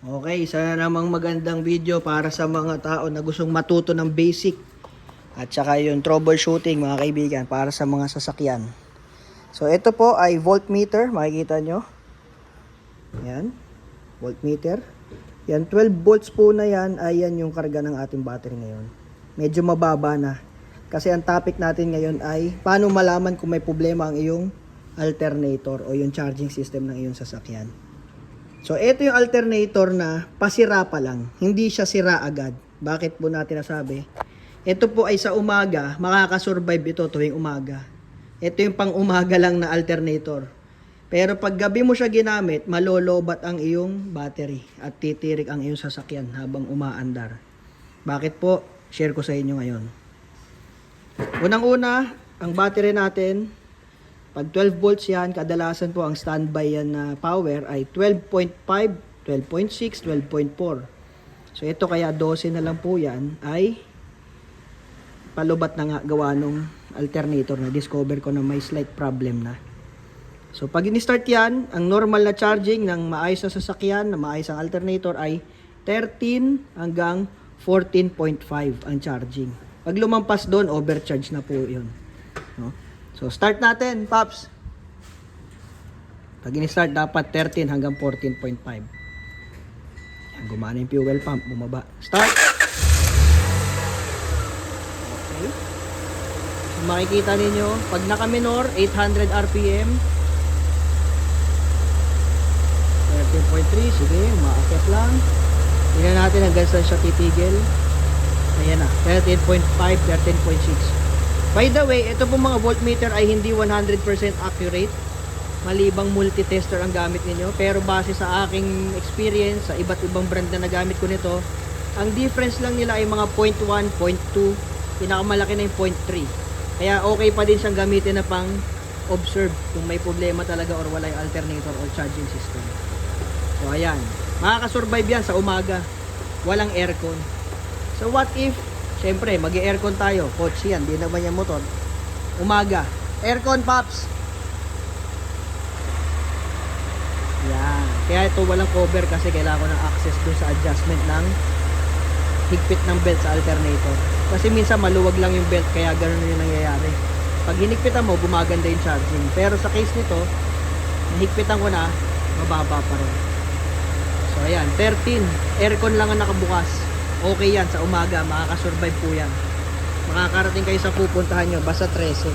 Okay, isa na namang magandang video para sa mga tao na gustong matuto ng basic at saka yung troubleshooting mga kaibigan para sa mga sasakyan. So ito po ay voltmeter, makikita nyo. Yan, voltmeter. Yan, 12 volts po na yan, ay yan yung karga ng ating battery ngayon. Medyo mababa na. Kasi ang topic natin ngayon ay paano malaman kung may problema ang iyong alternator o yung charging system ng iyong sasakyan. So, ito yung alternator na pasira pa lang. Hindi siya sira agad. Bakit po natin nasabi? Ito po ay sa umaga, makakasurvive ito tuwing umaga. Ito yung pang umaga lang na alternator. Pero pag gabi mo siya ginamit, malolobat ang iyong battery at titirik ang iyong sasakyan habang umaandar. Bakit po? Share ko sa inyo ngayon. Unang-una, ang battery natin, pag 12 volts yan, kadalasan po ang standby yan na power ay 12.5, 12.6, 12.4. So ito kaya 12 na lang po yan ay palubat na nga gawa nung alternator na discover ko na may slight problem na. So pag in-start yan, ang normal na charging ng maayos na sasakyan, na maayos ang alternator ay 13 hanggang 14.5 ang charging. Pag lumampas doon, overcharge na po yun. No? So, start natin, Paps. Pag in-start, dapat 13 hanggang 14.5. Yan, gumana yung fuel pump, bumaba. Start! Okay. So, makikita ninyo, pag naka-minor, 800 RPM. 13.3, sige, umaakit lang. Tingnan natin hanggang saan siya titigil. Ayan na, 13.5, 13.6. By the way, ito pong mga voltmeter ay hindi 100% accurate. Malibang multi-tester ang gamit ninyo. Pero base sa aking experience, sa iba't ibang brand na nagamit ko nito, ang difference lang nila ay mga 0.1, 0.2, pinakamalaki na yung 0.3. Kaya okay pa din siyang gamitin na pang observe kung may problema talaga or wala yung alternator or charging system. So ayan, makakasurvive yan sa umaga. Walang aircon. So what if Siyempre, mag aircon tayo. Kotse yan, di naman yan motor. Umaga. Aircon, Pops! Yan. Kaya ito walang cover kasi kailangan ko ng access dun sa adjustment ng higpit ng belt sa alternator. Kasi minsan maluwag lang yung belt kaya ganun yung nangyayari. Pag hinigpitan mo, gumaganda yung charging. Pero sa case nito, nahigpitan ko na, mababa pa rin. So ayan, 13. Aircon lang ang nakabukas okay yan sa umaga, makakasurvive po yan. Makakarating kayo sa pupuntahan nyo, basta 13.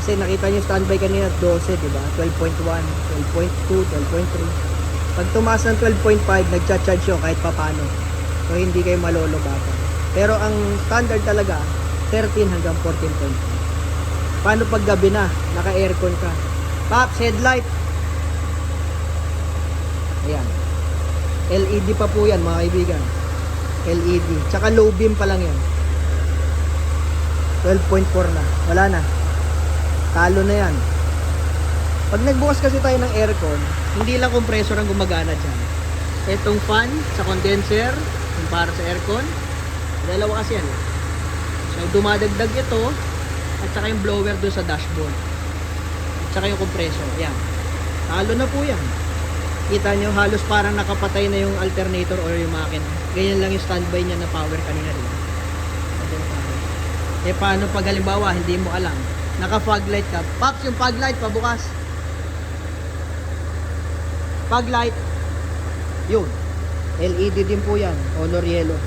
Kasi nakita nyo standby kanina 12, di ba? 12.1, 12.2, 12.3. Pag tumaas ng 12.5, nagcha-charge yun kahit papano. So hindi kayo malolobatan. Pero ang standard talaga, 13 hanggang 14.5. Paano pag gabi na, naka-aircon ka? Pops, headlight. Ayan. LED pa po yan mga kaibigan. LED. Tsaka low beam pa lang yan. 12.4 na. Wala na. Talo na yan. Pag nagbukas kasi tayo ng aircon, hindi lang compressor ang gumagana dyan. Itong fan sa condenser, yung para sa aircon, dalawa kasi yan. So, dumadagdag ito, at saka yung blower doon sa dashboard. At saka yung compressor. Yan. Talo na po yan. Kita nyo, halos parang nakapatay na yung alternator or yung makina. Ganyan lang yung standby niya na power kanina rin. Eh paano pag halimbawa, hindi mo alam. Naka fog light ka. Pops, yung fog light pabukas. Fog light. Yun. LED din po yan. Honor yellow.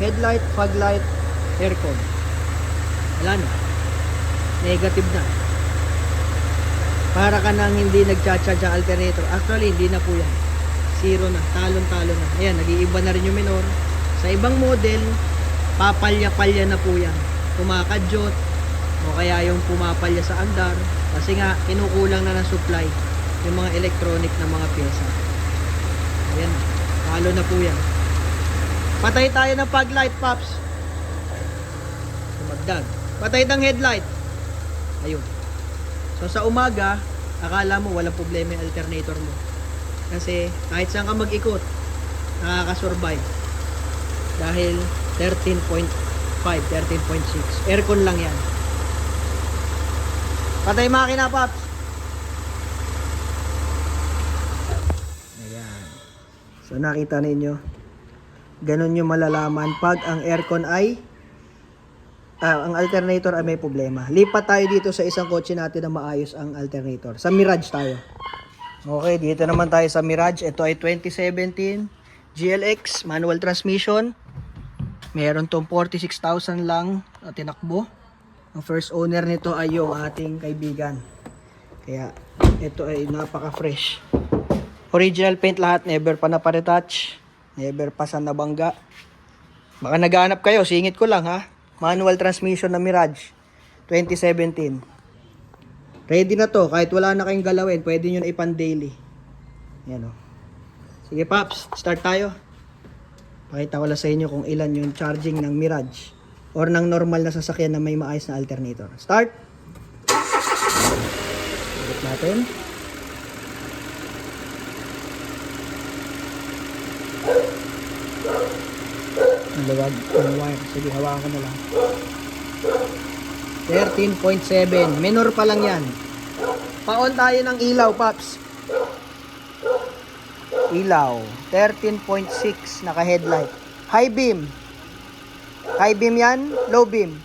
Headlight, fog light, aircon. Wala na. Negative na para ka nang hindi nagcha-charge ang alternator. Actually, hindi na po yan. Zero na. Talon-talo na. Ayan, nag-iiba na rin yung minor. Sa ibang model, papalya-palya na po yan. Kumakadyot, o kaya yung pumapalya sa andar. Kasi nga, kinukulang na ng supply yung mga electronic na mga pyesa. Ayan, talo na po yan. Patay tayo ng fog light, Pops. Sumagdag. Patay ng headlight. Ayun. So sa umaga, akala mo walang problema yung alternator mo. Kasi kahit saan ka mag-ikot, nakakasurvive. Dahil 13.5, 13.6. Aircon lang yan. Patay makina, Paps. Ayan. So nakita ninyo, ganun yung malalaman pag ang aircon ay ah, ang alternator ay may problema. Lipat tayo dito sa isang kotse natin na maayos ang alternator. Sa Mirage tayo. Okay, dito naman tayo sa Mirage. Ito ay 2017 GLX manual transmission. Meron tong 46,000 lang na tinakbo. Ang first owner nito ay yung ating kaibigan. Kaya ito ay napaka-fresh. Original paint lahat, never pa na retouch never pa sa nabangga. Baka naghahanap kayo, singit ko lang ha. Manual transmission na Mirage 2017. Ready na to, kahit wala na kayong galawin, pwede nyo na ipan daily. Yan o. Sige Paps, start tayo. Pakita ko lang sa inyo kung ilan yung charging ng Mirage or ng normal na sasakyan na may maayos na alternator. Start! Ikot natin. Luwag ng wire. Sige, hawakan ko na lang. 13.7. Minor pa lang yan. Paon tayo ng ilaw, Paps. Ilaw. 13.6. Naka-headlight. High beam. High beam yan. Low beam.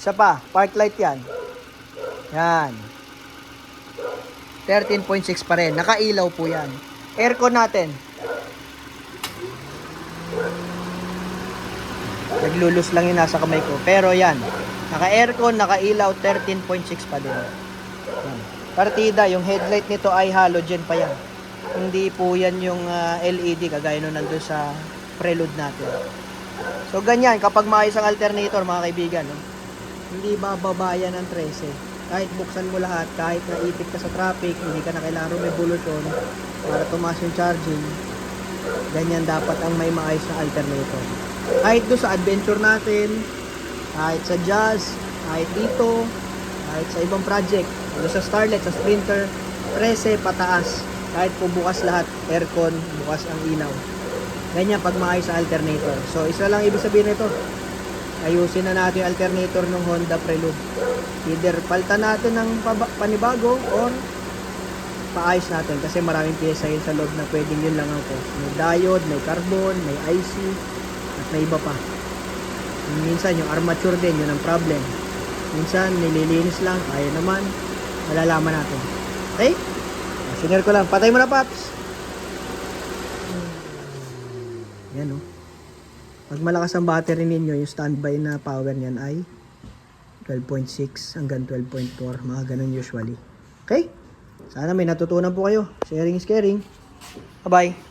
Isa pa. Park light yan. Yan. 13.6 pa rin. Nakailaw po yan. Aircon natin. Naglulus lang yung nasa kamay ko. Pero yan. Naka-aircon, naka-ilaw, 13.6 pa din. Yan. Partida, yung headlight nito ay halogen pa yan. Hindi po yan yung ah, LED kagaya nung nandun sa prelude natin. So ganyan, kapag maayos ang alternator mga kaibigan, no? hindi bababa yan ng 13. Kahit buksan mo lahat, kahit naipit ka sa traffic, hindi ka na kailangan may bulletin para tumaas yung charging, ganyan dapat ang may maayos na alternator. Kahit doon sa adventure natin, kahit sa jazz, kahit dito, kahit sa ibang project, doon sa Starlet, sa Sprinter, 13 pataas. Kahit po bukas lahat, aircon, bukas ang ilaw. Ganyan pag maayos sa alternator. So, isa lang ibig sabihin nito. Ayusin na natin yung alternator ng Honda Prelude. Either palitan natin ng panibago or paayos natin kasi maraming pyesa yun sa loob na pwedeng yun lang ang cost. May diode, may carbon, may IC, at may iba pa. Minsan yung armature din, yun ang problem. Minsan nililinis lang, kaya naman, malalaman natin. Okay? Sinir ko lang. Patay mo na, Paps! Yan, oh. Pag malakas ang battery ninyo, yung standby na power niyan ay 12.6 hanggang 12.4. Mga ganun usually. Okay? Sana may natutunan po kayo. Sharing is caring. Bye-bye.